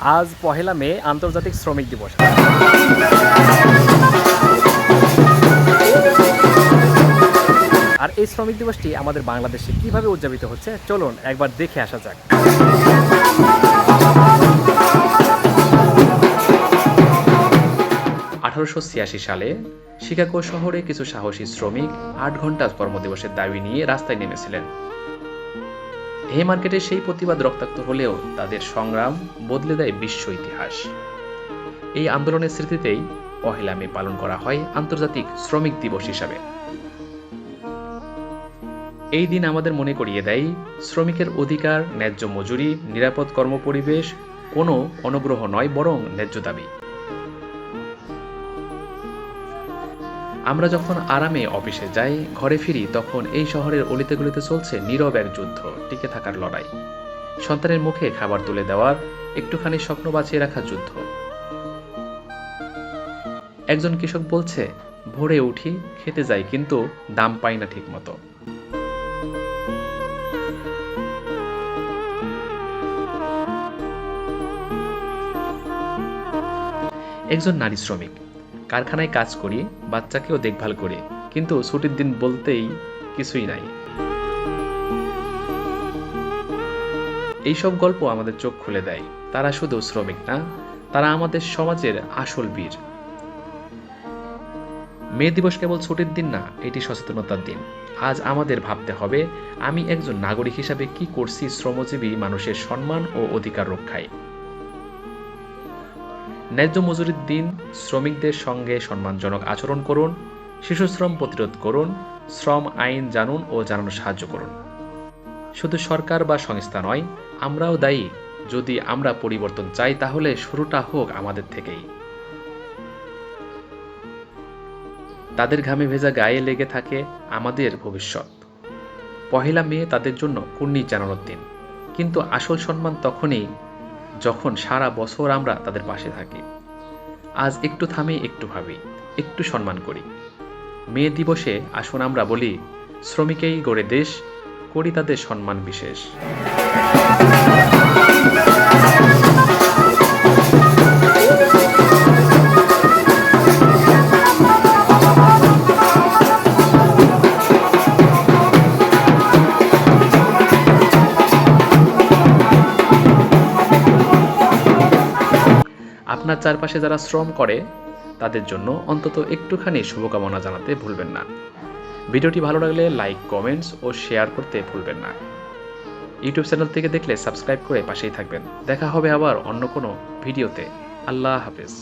আজ পহেলা মে, আন্তর্জাতিক শ্রমিক দিবস। আর এই শ্রমিক দিবসটি আমাদের বাংলাদেশে কীভাবে উদযাপিত হচ্ছে, চলুন একবার দেখে আসা যাক। আঠারোশো ছিয়াশি সালে শিকাগো শহরে কিছু সাহসী শ্রমিক আট ঘণ্টা কর্মদিবসের দাবি নিয়ে রাস্তায় নেমেছিলেন। হে মার্কেটে সেই প্রতিবাদ রক্তাক্ত হলেও তাদের সংগ্রাম বদলে দেয় বিশ্ব ইতিহাস। এই আন্দোলনের স্মৃতিতেই পহেলা মে পালন করা হয় আন্তর্জাতিক শ্রমিক দিবস হিসাবে। এই দিন আমাদের মনে করিয়ে দেয়, শ্রমিকের অধিকার, ন্যায্য মজুরি, নিরাপদ কর্মপরিবেশ কোনো অনুগ্রহ নয়, বরং ন্যায্য দাবি। আমরা যখন আরামে অফিসে যাই, ঘরে ফিরি, তখন এই শহরের অলিতে গলিতে চলছে নীরব এক যুদ্ধ, টিকে থাকার লড়াই। সন্তানের মুখে খাবার তুলে দেওয়ার, একটুখানি স্বপ্ন বাঁচিয়ে রাখার যুদ্ধ। একজন কৃষক বলছে, ভোরে উঠি, খেতে যাই, কিন্তু দাম পাই না ঠিক মতো একজন নারী শ্রমিক কারখানায় কাজ করি, বাচ্চাকেও দেখভাল করি, কিন্তু ছুটির দিন বলতেই কিছুই নাই। এইসব গল্প আমাদের চোখ খুলে দেয়। তারা শুধু শ্রমিক না, তারা আমাদের সমাজের আসল বীর। মে দিবস কেবল ছুটির দিন না, এটি সচেতনতার দিন। আজ আমাদের ভাবতে হবে, আমি একজন নাগরিক হিসাবে কি করছি শ্রমজীবী মানুষের সম্মান ও অধিকার রক্ষায়? ন্যায্য মজুরির দিন শ্রমিকদের সঙ্গে সম্মানজনক আচরণ করুন শিশু শ্রম প্রতিরোধ করুন, শ্রম আইন জানুন ও জানানো সাহায্য করুন। শুধু সরকার বা সংস্থা নয়, আমরাও দায়ী। যদি আমরা পরিবর্তন চাই, তাহলে শুরুটা হোক আমাদের থেকেই। তাদের ঘামে ভেজা গায়ে লেগে থাকে আমাদের ভবিষ্যৎ। পহেলা মে তাদের জন্য কুর্নি জানানোর দিন। কিন্তু আসল সম্মান তখনই যখন সারা বছর আমরা তাদের পাশে থাকি। আজ একটু থামি, একটু ভাবি, একটু সম্মান করি। মে দিবসে আসুন আমরা বলি, শ্রমিকেই গড়ে দেশ, করি তাদের সম্মান বিশেষ। আপনার চারপাশে যারা শ্রম করে, তাদের জন্য অন্তত একটুখানি শুভকামনা জানাতে ভুলবেন না। ভিডিওটি ভালো লাগলে লাইক, কমেন্টস ও শেয়ার করতে ভুলবেন না। ইউটিউব চ্যানেল থেকে দেখলে সাবস্ক্রাইব করে পাশেই থাকবেন। দেখা হবে আবার অন্য কোনো ভিডিওতে। আল্লাহ হাফেজ।